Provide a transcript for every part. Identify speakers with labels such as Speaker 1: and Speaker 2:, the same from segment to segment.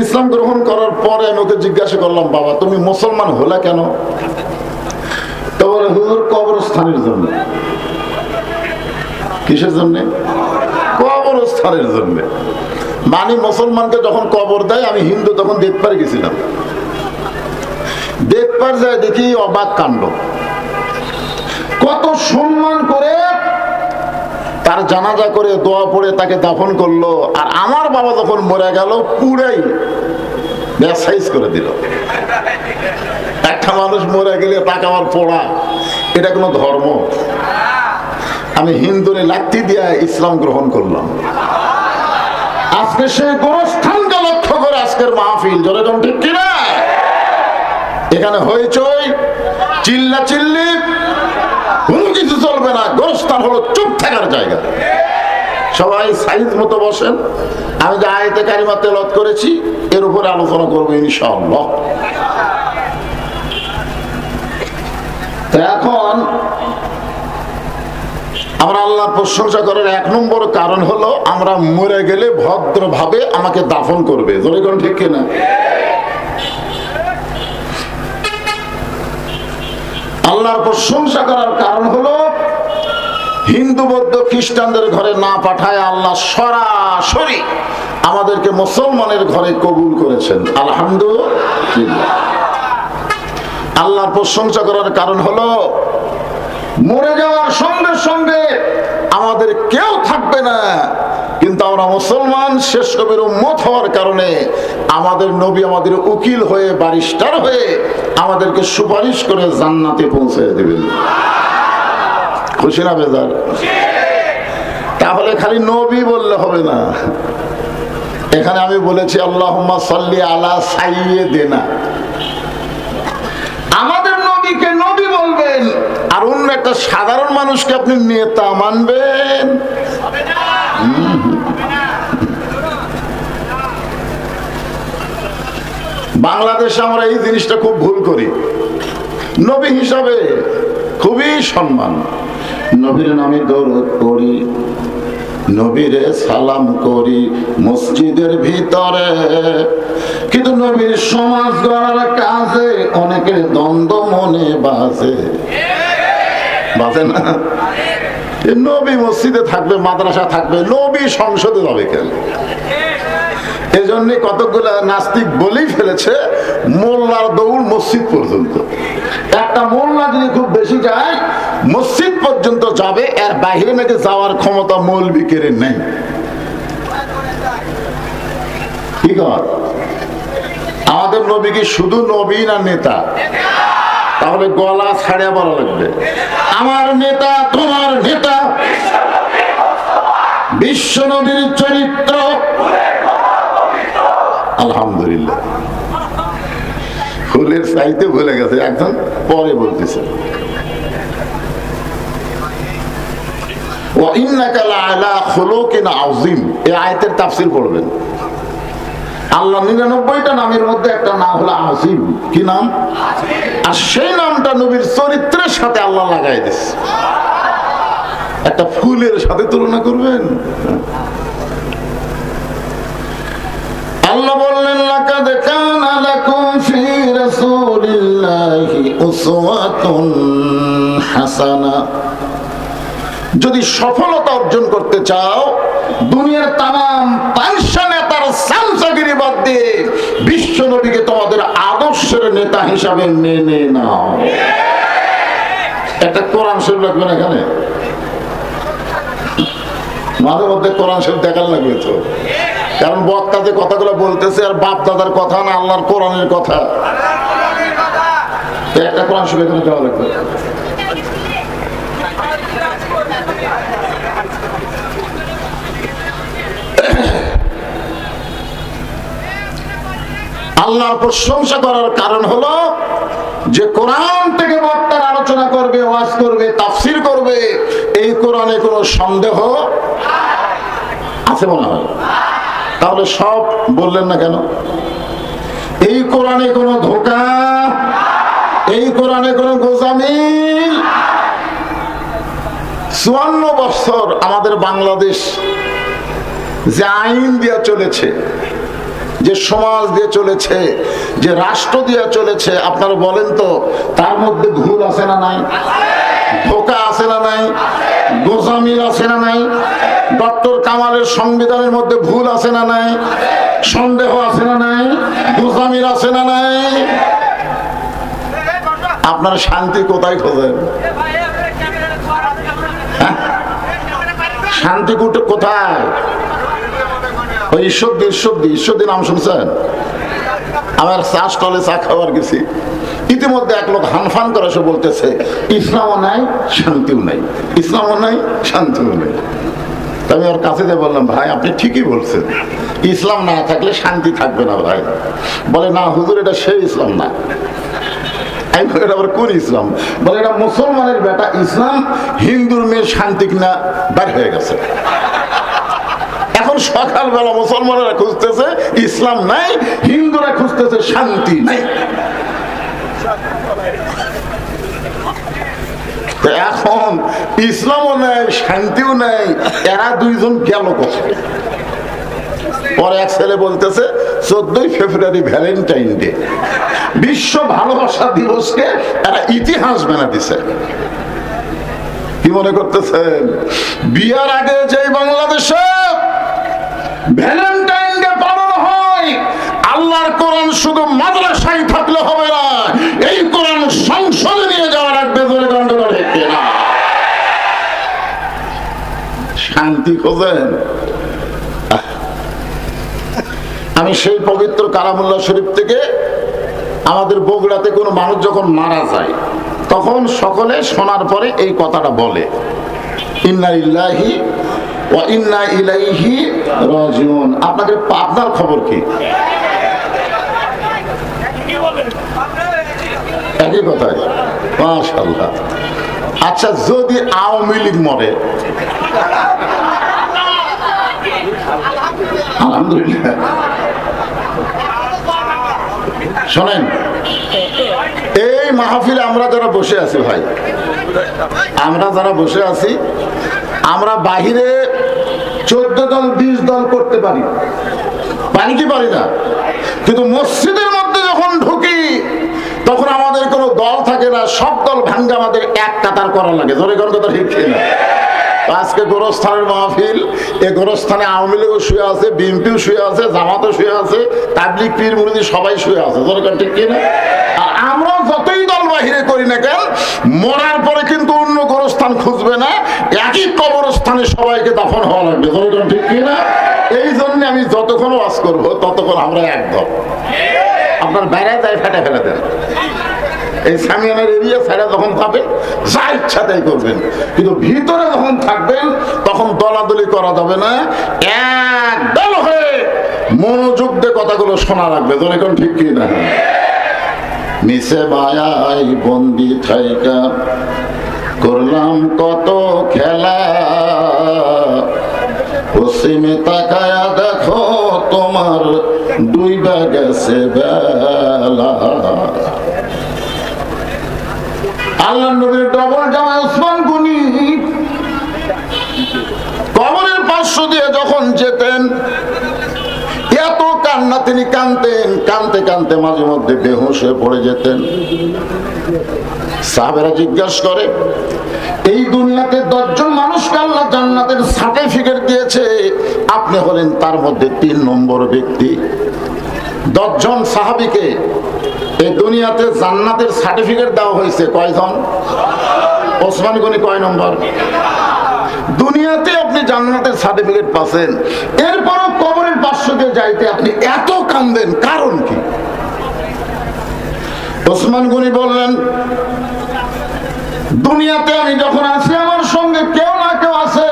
Speaker 1: ইসলাম গ্রহণ করার পরে আমি ওকে জিজ্ঞাসা করলাম, বাবা, তুমি মুসলমান হলে কেন? কবরস্থানের জন্য। কিসের জন্য? কবরস্থানের জন্য। মানে মুসলমানকে যখন কবর দেয়, আমি হিন্দু, তখন দেখবার গেছিলাম। দেখবার যায় দেখি অবাক কাণ্ড। কত সম্মান করে তার জানাজা করে দোয়া পড়ে তাকে দাফন করল, আর আমার বাবা যখন মরে গেল, পুরাই ব্যাসাইজ করে দিল। একটা মানুষ মরে গেলে তাকে আমার পড়া, এটা কোনো ধর্ম। আমি হিন্দুরে লাত্তি দিয়া ইসলাম গ্রহণ করলাম। আজকে সে গোরস্থানকে লক্ষ্য করে আজকের মাহফিল, জোরে জন ঠিক কিনা? এখানে হইচই চিল্লা চিল্লি কোনো কিছু চলবে না, গোরস্থান হলো চুপ থাকার জায়গা। সবাই সাইজ মতো বসেন। আমি যে আয়তে কারিমা তেলত করেছি, এর উপরে আলোচনা করব ইনশাআল্লাহ। এখন আমরা আল্লাহ প্রশংসা করার এক নম্বর কারণ হলো, আমরা মরে গেলে ভদ্রভাবে আমাকে দাফন করবে। জোরে ঠিক কিনা? আল্লাহর প্রশংসা করার কারণ হলো হিন্দু বৌদ্ধ খ্রিস্টানদের ঘরে না পাঠায় আল্লাহ সরাসরি আমাদেরকে মুসলমানের ঘরে কবুল করেছেন। আলহামদুলিল্লাহ। আল্লাহর প্রশংসা করার কারণ হলো, মরে যাওয়ার সঙ্গে সঙ্গে আমাদের কেউ থাকবে না, কিন্তু আমরা মুসলমান, শেষ নবীর উম্মত হওয়ার কারণে আমাদের নবী আমাদের উকিল হয়ে বারিস্টার হয়ে আমাদেরকে সুপারিশ করে জান্নাতে পৌঁছে দেবেন। খুশি না বেজার তাহলে খালি নবী বললে হবে না। এখানে আমি বলেছি আল্লাহ সাল্লি আলা সাইয়ে দেনা আমাদের নবীকে নবী বলবেন, আর অন্য একটা সাধারণ মানুষকে আপনি নেতা মানবেন। বাংলাদেশে আমরা এই জিনিসটা খুব ভুল করি। নবী হিসাবে খুবই সম্মান। নবীর নামে দৌড় করি নবীরে সালাম করি মসজিদের ভিতরে। কিন্তু নবীর সমাজ গড়ার কাজে অনেকের দ্বন্দ্ব মনে বাজে। বাজে না? নবী মসজিদে থাকবে, মাদ্রাসা থাকবে, নবী সংসদে যাবে কেন? এজন্য কতগুলা নাস্তিক বলেই ফেলেছে, মোল্লার দৌড় মসজিদ পর্যন্ত। একটা মোল্লা যদি খুব বেশি যায় মসজিদ পর্যন্ত যাবে, এর বাইরে নাকি যাওয়ার ক্ষমতা মৌলবিকের নেই। কি আমাদের নবী কি শুধু নবী না নেতা? তাহলে গলা ছাড়িয়া বলা লাগবে। আমার নেতা, তোমার নেতা। বিশ্ব নবীর চরিত্র। আলহামদুলিল্লাহ। ফুলের চাইতে ভুলে গেছে, একজন পরে বলতেছে। আজিম আয়তের তাফসিল পড়বেন। আল্লাহ নিরানব্বইটা নামের মধ্যে একটা নাম হলো আসিম কি নাম? আর সেই নামটা নবীর চরিত্রের সাথে আল্লাহ লাগাই দিচ্ছে একটা ফুলের সাথে তুলনা করবেন? আল্লাহ বললেন, লাকাদ কানা লাকুম ফি রাসূলিল্লাহি উসওয়াতুন হাসানা। যদি সফলতা অর্জন করতে চাও, দুনিয়ার তাম পাঁচশো নেতার সামসাগিরি বাদ দিয়ে বিশ্ব নবীকে তোমাদের আদর্শের নেতা হিসাবে মেনে নাও। একটা কোরআন শরীফ লাগবে না এখানে? মাঝে মধ্যে কোরআন শরীফ দেখার লাগবে তো। কারণ বক্তা যে কথাগুলো বলতেছে আর বাপ দাদার কথা না, আল্লাহর কোরআনের কথা। একটা কোরআন শরীফ এখানে দেওয়া লাগবে। আল্লাহর প্রশংসা করার কারণ হলো যে কোরআন থেকে বক্তার আলোচনা করবে, ওয়াজ করবে, তাফসির করবে, এই কোরআনে কোনো সন্দেহ আছে মনে হয়? তাহলে সব বললেন না কেন? এই কোরআনে কোনো ধোকা? এই কোরআনে কোনো গোজামিল? চুয়ান্ন বছর আমাদের বাংলাদেশ যে আইন দিয়ে চলেছে যে সমাজ দিয়ে চলেছে, যে রাষ্ট্র দিয়ে চলেছে, আপনারা বলেন তো, তার মধ্যে ভুল আছে না নাই? ধোকা আছে না নাই? গোজামিল আছে না নাই? ডক্টর কামালের সংবিধানের মধ্যে ভুল আছে না নাই? সন্দেহ আছে না নাই? গোজামিল আছে না নাই? আপনার শান্তি কোথায় খোঁজেন? শান্তি কোথায়? ওই ঈশ্বরদী ঈশ্বরদী ঈশ্বরদী নাম শুনছেন? আমার চা স্টলে চা খাওয়ার গেছি। ইতিমধ্যে এক লোক হানফান করে সে বলতেছে, ইসলামও নাই, শান্তিও নাই। ইসলামও নাই, শান্তিও নেই। আমি ওর কাছে দিয়ে বললাম, ভাই, আপনি ঠিকই বলছেন। ইসলাম না থাকলে শান্তি থাকবে না ভাই। বলে, না, হুজুর, এটা সেই ইসলাম না। আমি আবার কোন ইসলাম? বলে, এটা মুসলমানের বেটা ইসলাম, হিন্দুর মেয়ে শান্তি কিনা বের হয়ে গেছে। এখন সকালবেলা মুসলমানেরা খুঁজতেছে, ইসলাম নাই, হিন্দুরা খুঁজতেছে শান্তি নাই। এখন ইসলামও নেই, শান্তিও নেই, এরা দুইজন গেল পরে এক ছেলে বলতেছে, চোদ্দই ফেব্রুয়ারি ভ্যালেন্টাইন ডে। বিশ্ব ভালোবাসা দিবসকে এরা ইতিহাস বানা দিছে। কি মনে করতেছেন? বিয়ার আগে যে বাংলাদেশে পালন হয়। আল্লাহর শুধু থাকলে হবে না, এই নিয়ে শান্তি আমি সেই পবিত্র কালামুল্লাহ শরীফ থেকে আমাদের বগুড়াতে কোনো মানুষ যখন মারা যায়, তখন সকলে শোনার পরে এই কথাটা বলে, ইন্না আপনাদের আপনার খবর কি? একই কথায় মাশাআল্লাহ। আচ্ছা যদি আওয়ামী লীগ মরে, আলহামদুলিল্লাহ। শোনেন, এই মাহফিলে আমরা যারা বসে আছি ভাই, আমরা যারা বসে আছি, আমরা বাহিরে চোদ্দ দল, বিশ দল করতে পারি। পারি কি পারি না? কিন্তু মসজিদের মধ্যে যখন ঢুকি, তখন আমাদের কোনো দল থাকে না, সব দল ভাঙ্গে আমাদের এক কাতার করা লাগে। জোরে কোন কথা ঠিক না আজকে গোরস্থানের মাহফিল এই গোরস্থানে আওয়ামী লীগও শুয়ে আছে, বিএনপিও শুয়ে আছে, জামাতও শুয়ে আছে তাবলিক পীর, মুরিদি সবাই শুয়ে আছে। দরকার ঠিক কিনা? আর আমরাও যতই দল বাহিরে করি না কেন, মরার পরে কিন্তু অন্য গোরস্থান খুঁজবে না, একই কবরস্থানে সবাইকে দাফন হওয়া লাগবে। দরকার ঠিক কিনা? এই জন্য আমি যতক্ষণ ওয়াজ করব, ততক্ষণ আমরা এক দল আপনার বাইরে যায় ফেটে ফেলে দেন। এই সামিয়ানের এরিয়া ছেড়ে যখন পাবেন যা ইচ্ছা তাই করবেন। কিন্তু ভিতরে যখন থাকবেন, তখন দলাদলি করা যাবে না। এক দল হয়ে মনোযোগ দিয়ে কথাগুলো শোনা লাগবে। তোর এখন ঠিক কি না মিশে মায়াই বন্দি থাইকা। করলাম কত খেলা। পশ্চিমে তাকায়া দেখো, তোমার দুইটা গেছে বেলা। কবরের পার্শ্ব দিয়ে যখন যেতেন কান্না তিনি কানতেন কানতে কানতে মাঝে মধ্যে বেহুশ হয়ে পড়ে যেতেন। সাহাবেরা জিজ্ঞাসা করে, এই দুনিয়াতে দশজন মানুষকে আল্লাহ জান্নাতের সার্টিফিকেট দিয়েছে। আপনি হলেন তার মধ্যে তিন নম্বর ব্যক্তি। দশজন সাহাবিকে এই দুনিয়াতে জান্নাতের সার্টিফিকেট দেওয়া হয়েছে। কয়জন? ওসমান গনি কয় নম্বর? দুনিয়াতে আপনি জান্নাতের সার্টিফিকেট পাচ্ছেন। এরপরও পার্শ্ব যাইতে আপনি এত কান্দেন, কারণ কি? ওসমান গনি বললেন, দুনিয়াতে আমি যখন আছি, আমার সঙ্গে কেউ না কেউ আছে।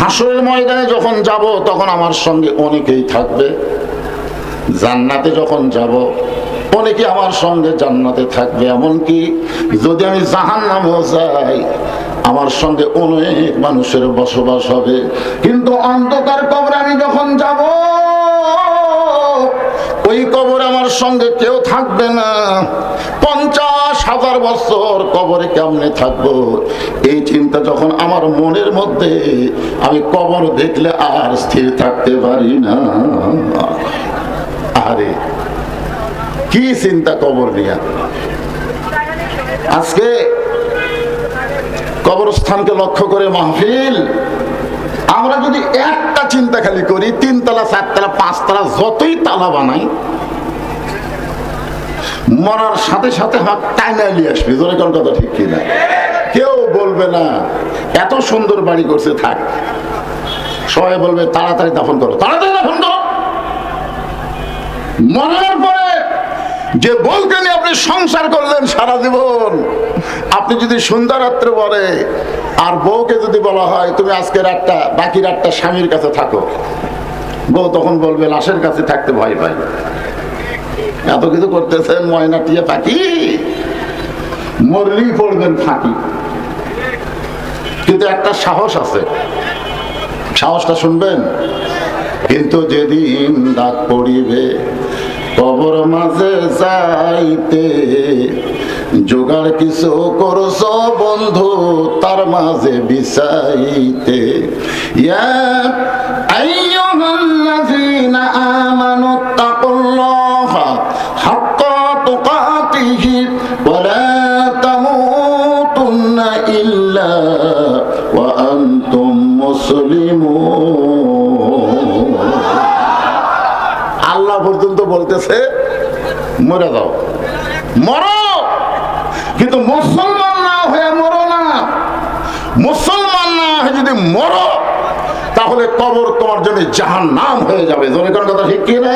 Speaker 1: হাসরের ময়দানে যখন যাব, তখন আমার সঙ্গে অনেকেই থাকবে। জান্নাতে যখন যাব, অনেকে আমার সঙ্গে জান্নাতে থাকবে। এমনকি যদি আমি জাহান নামেও যাই আমার সঙ্গে অনেক মানুষের বসবাস হবে। কিন্তু অন্ধকার কবরে আমি যখন যাব, ওই কবর আমার সঙ্গে কেউ থাকবে না। পঞ্চাশ হাজার বছর কবরে কেমনে থাকব? এই চিন্তা যখন আমার মনের মধ্যে, আমি কবর দেখলে আর স্থির থাকতে পারি না। আরে, কি চিন্তা কবর নিয়ে? আজকে কবরস্থানকে লক্ষ্য করে মাহফিল। আমরা যদি একটা চিন্তা খালি করি, তিনতলা, চারতলা, পাঁচতলা, যতই তালা বানাই, মরার সাথে সাথে আমার টাইনা নিয়ে আসবে। ধরে কোন কথা ঠিক কিনা? কেউ বলবে না, এত সুন্দর বাড়ি করছে, থাক। সবাই বলবে, তাড়াতাড়ি দাফন করো, তাড়াতাড়ি দাফন করো। মরার পরে যে বউকে নিয়ে আপনি সংসার করলেন সারা জীবন, আপনি যদি সুন্দর রাত্রে বলে, আর বউকে যদি বলা হয়, তুমি আজকের একটা বাকির একটা স্বামীর কাছে থাকো। বউ তখন বলবে, লাশের কাছে থাকতে ভয় পাই। এত কিছু করতেছেন, ময়না টিয়ে পাখি? মরলেই পড়বেন ফাঁকি। কিন্তু একটা সাহস আছে। সাহসটা শুনবেন? কিন্তু যেদিন ডাক পড়িবে কবর মাঝে যাইতে জোগাড় কিছু করছ বন্ধু তার মাঝে তামুতুন্না ইল্লা ওয়া মুসলিমুন মরে যাও। মরো! কিন্তু মুসলমান না হয়ে মরো না। মুসলমান না হয়ে যদি মরো, তাহলে কবর তোমার জন্য জাহান নাম হয়ে যাবে। জনে কোন কথা ঠিক কি না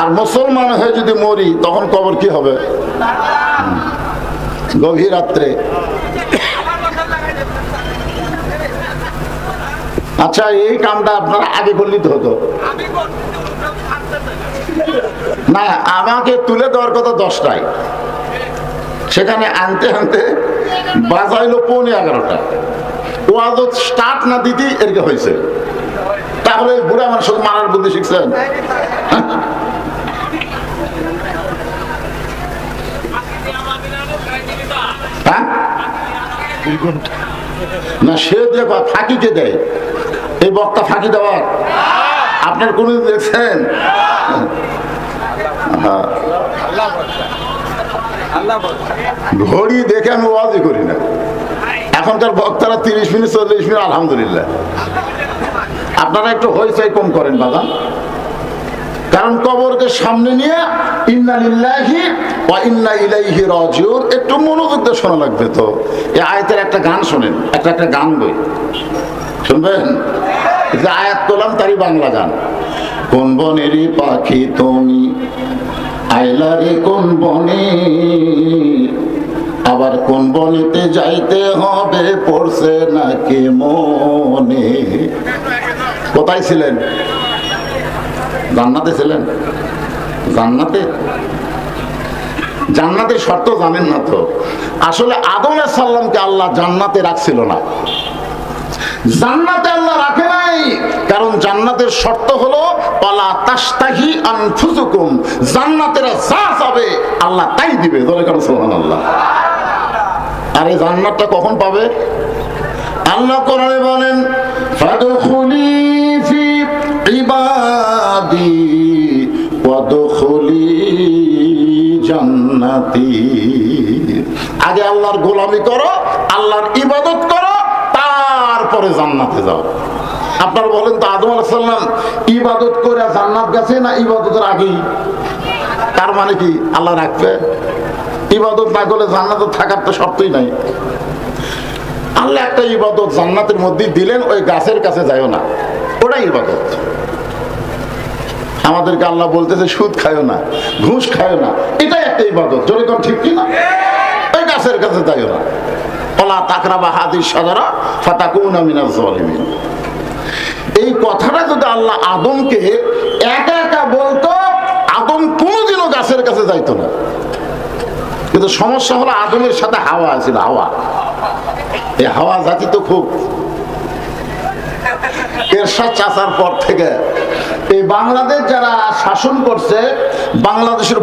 Speaker 1: আর মুসলমান হয়ে যদি মরি, তখন কবর কি হবে। গভীর রাত্রে। আচ্ছা এই কামটা আপনারা আগে করলেই তো হতো। না আমাকে তুলে দেওয়ার কথা দশটায়। সেখানে আনতে আনতে বাজাইলো পৌনে এগারোটা। ওয়াজ স্টার্ট না দিতে এরকে হয়েছে। তাহলে বুড়া মানুষ মারার বুদ্ধি শিখছেন? হ্যাঁ? না সে কয়, ফাঁকিকে দেয়। এই বক্তা ফাঁকি দেওয়ার। আপনার কোন দেখছেন? হ্যাঁ। ঘড়ি দেখে আমি ওয়াজই করি না। এখনকার বক্তারা তিরিশ মিনিট, চল্লিশ মিনিট, আলহামদুলিল্লাহ। আপনারা একটু হইচই কম করেন বাবা কারণ কবরকে সামনে নিয়ে ইন্না লিল্লাহি ওয়া ইন্না রাজিউন। একটু মনোযোগ দিয়ে শোনা লাগবে তো। এই আয়াতের একটা গান শোনেন, একটা একটা গান বই শুনবেন? আয়াত করলাম তারই বাংলা গান। কোন বনেরই পাখি তুমি? আইলারে কোন বনে? আবার কোন বনেতে যাইতে হবে? পড়ছে নাকি মনে? কোথায় ছিলেন? জান্নাতে ছিলেন? জান্নাতে? জান্নাতের শর্ত জানেন না তো। আসলে আদম সাল্লামকে আল্লাহ জান্নাতে রাখছিল না। জান্নাতে আল্লাহ রাখে নাই। কারণ জান্নাতের শর্ত হলো, পালা তাস্তাহি আনফুসুকুম। জান্নাতেরা যা যাবে আল্লাহ তাই দিবে। ধরে কারণ সুবহানাল্লাহ। আর এই জান্নাতটা কখন পাবে? আল্লাহ কোরআনে বলেন, ফাদখুলি ফি ইবাদি, ওয়াদখুলি জান্নাতি। আগে আল্লাহর গোলামি করো জান্নাতে যাও। আপনারা বলেন তো, আদম আলাইসাল্লাম ইবাদত করে জান্নাত গেছে না ইবাদতের আগেই? তার মানে কি? আল্লাহ রাখবে? ইবাদত না করলে জান্নাতে থাকার তো শর্তই নাই। আল্লাহ একটা ইবাদত জান্নাতের মধ্যে দিলেন, ওই গাছের কাছে যাইও না। ওটাই ইবাদত। আমাদেরকে আল্লাহ বলতেছে, সুদ খায়ও না, ঘুষ খায়ও না। এটাই একটা ইবাদত। জোরে কোন ঠিক কিনা? ওই গাছের কাছে যাইও না। এই কথাটা যদি আল্লাহ আদমকে একা একা বলতো, আদম গাছের কাছে না। কিন্তু সমস্যা হলো আদমের সাথে হাওয়া ছিল হাওয়া। এই হাওয়া জাতি তো খুব। পর থেকে এই বাংলাদেশ যারা শাসন করছে, বাংলাদেশের